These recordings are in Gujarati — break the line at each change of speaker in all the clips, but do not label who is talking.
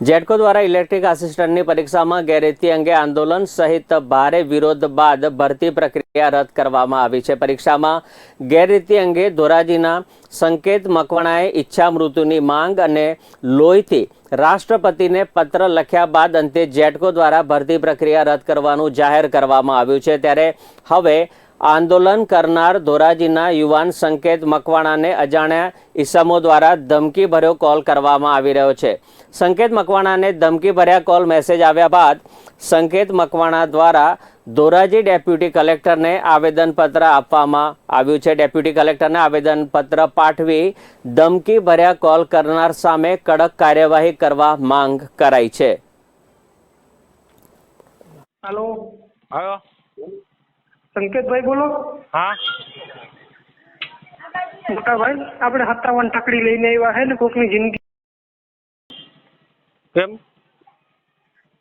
જેટકો દ્વારા ઇલેક્ટ્રિક આસિસ્ટન્ટની પરીક્ષામાં ગેરરીતિ અંગે આંદોલન સહિત ભારે વિરોધ બાદ ભરતી પ્રક્રિયા રદ કરવામાં આવી છે. પરીક્ષામાં ગેરરીતિ અંગે ધોરાજીના સંકેત મકવાણાએ ઈચ્છા મૃત્યુની માંગ અને લોહીથી રાષ્ટ્રપતિને પત્ર લખ્યા બાદ અંતે જેટકો દ્વારા ભરતી પ્રક્રિયા રદ કરવાનું જાહેર કરવામાં આવ્યું છે. ત્યારે હવે આંદોલન કરનાર ધોરાજીના યુવાન સંકેત મકવાણાને અજાણ્યા ઈસમો દ્વારા ધમકીભર્યો કોલ કરવામાં આવી રહ્યો છે. સંકેત મકવાણાને ધમકીભર્યા કોલ મેસેજ આવ્યા બાદ સંકેત મકવાણા દ્વારા ધોરાજી ડેપ્યુટી કલેક્ટરને આવેદનપત્ર આપવામાં આવ્યું છે. ડેપ્યુટી કલેક્ટરને આવેદનપત્ર પાઠવી ધમકીભર્યા કોલ કરનાર સામે કડક કાર્યવાહી કરવા માંગ કરાઈ છે.
હેલો.
હલો.
સંકેતભાઈ બોલો.
હા.
મોટાભાઈ આપણે સત્તાવન ટકડી લઈને આવ્યા હે ને કોકની જિંદગી.
કેમ?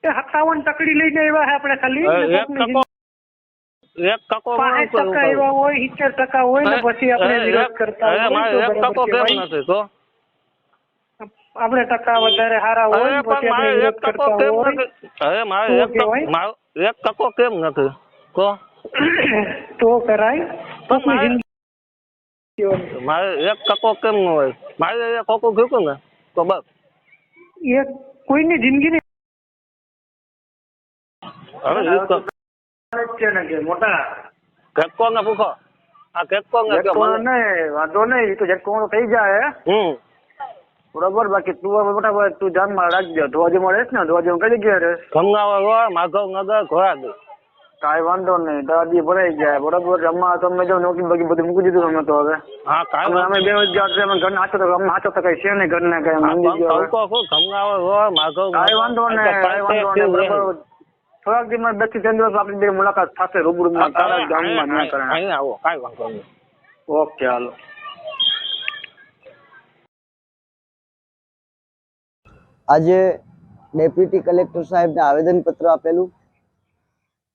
એ સત્તાવન ટકડી લઈને આવ્યા હે આપણે ખાલી
એક ટકો
પાંચ ટકા એવા હોય સિત્તેર ટકા હોય ને પછી આપણે વિરોધ કરતા
એક ટકો કેમ નથી તો?
આપણે ટકા વધારે સારા હોય પછી આપણે વિરોધ કરતા હોય.
હવે મારે એક ટકો મારે એક ટકો કેમ નથી? તો?
તો કરાય. કોકની
મારે-
જિંદગી
મારે એક ટકો કેમ ન હોય? મારે એક ટકો ગયું ને તો બસ.
એક કોઈની જિંદગી
હવે ઈ તો
મોટા
કેટકો ને પૂછો. આ કેટકો ને કે મને
નહીં વાંધો નહીં તો ઝટકો થઈ જાય.
હમ.
બરોબર બાકી તું હવે મોટા ભાઈ તું ધ્યાનમાં રાખજો. ધોવાજી મળે ને ધોવાજી કઈ જગ્યાએ રહે
ગંગાવા રોડ માધવ નગર ઘોડાદી
કાંઈ વાંધો નહીં દાદી ભરાઈ જાય બરોબર? રમવા તમે જો નોકી બાકી બધું મૂકી દીધું અમે તો હવે.
હા કાંઈ
અમે અમે બે રોજગાર છે અમે ઘરના હાચો તો અમે હાચો તો કઈ છે નહીં ઘરના કઈ મંદિર કાંઈ વાંધો નહીં કાંઈ વાંધો નહીં બરોબર. થોડાક દિવસ બેથી ત્રણ દિવસ આપણી બે મુલાકાત થશે રૂબરૂમાં તારા જ ગામમાં ના કરે
અહીં આવો કાંઈ વાંધો નહીં.
ઓકે હાલો.
આજે ડેપ્યુટી કલેક્ટર સાહેબને આવેદનપત્ર આપેલું.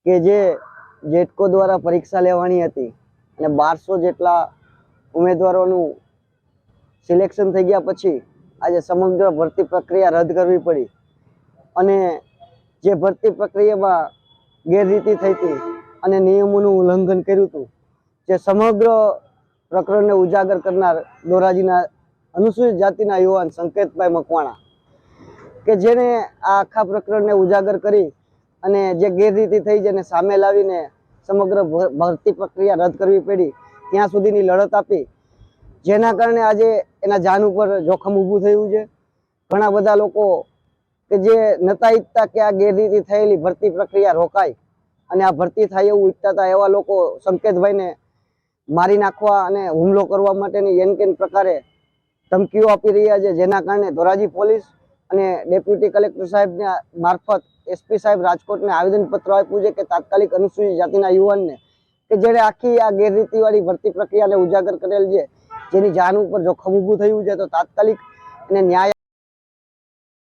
કે જે જેટકો દ્વારા પરીક્ષા લેવાની હતી અને બારસો જેટલા ઉમેદવારોનું સિલેક્શન થઈ ગયા પછી આજે સમગ્ર ભરતી પ્રક્રિયા રદ કરવી પડી. અને જે ભરતી પ્રક્રિયામાં ગેરરીતિ થઈ હતી અને નિયમોનું ઉલ્લંઘન કર્યું હતું, જે સમગ્ર પ્રકરણને ઉજાગર કરનાર ધોરાજીના અનુસૂચિત જાતિના યુવાન સંકેતભાઈ મકવાણા, કે જેને આ આખા પ્રકરણને ઉજાગર કરી અને જે ગેરરીતિ થઈ જેને સામે લાવીને સમગ્ર ભરતી પ્રક્રિયા રદ કરવી પડી, ત્યાં સુધીની લડત આપી. જેના કારણે આજે એના જાન ઉપર જોખમ ઊભું થયું છે. ઘણા બધા લોકો કે જે નતા ઈચ્છતા કે આ ગેરરીતિ થયેલી ભરતી પ્રક્રિયા રોકાય અને આ ભરતી થાય એવું ઈચ્છતા હતા એવા લોકો સંકેતભાઈને મારી નાખવા અને હુમલો કરવા માટેની એન કેન પ્રકારે ધમકીઓ આપી રહ્યા છે. જેના કારણે ધોરાજી પોલીસ અને ડેપ્યુટી કલેક્ટર સાહેબને મારફત એસપી સાહેબ રાજકોટને આવેદનપત્ર આપ્યું છે કે તાત્કાલિક અનુસૂચિત જાતિના યુવાનને કે જેણે આખી આ ગેરરીતિવાળી ભરતી પ્રક્રિયાને ઉજાગર કરેલ છે, જેની જાન ઉપર જોખમ ઊભું થયું છે તો તાત્કાલિક એને ન્યાય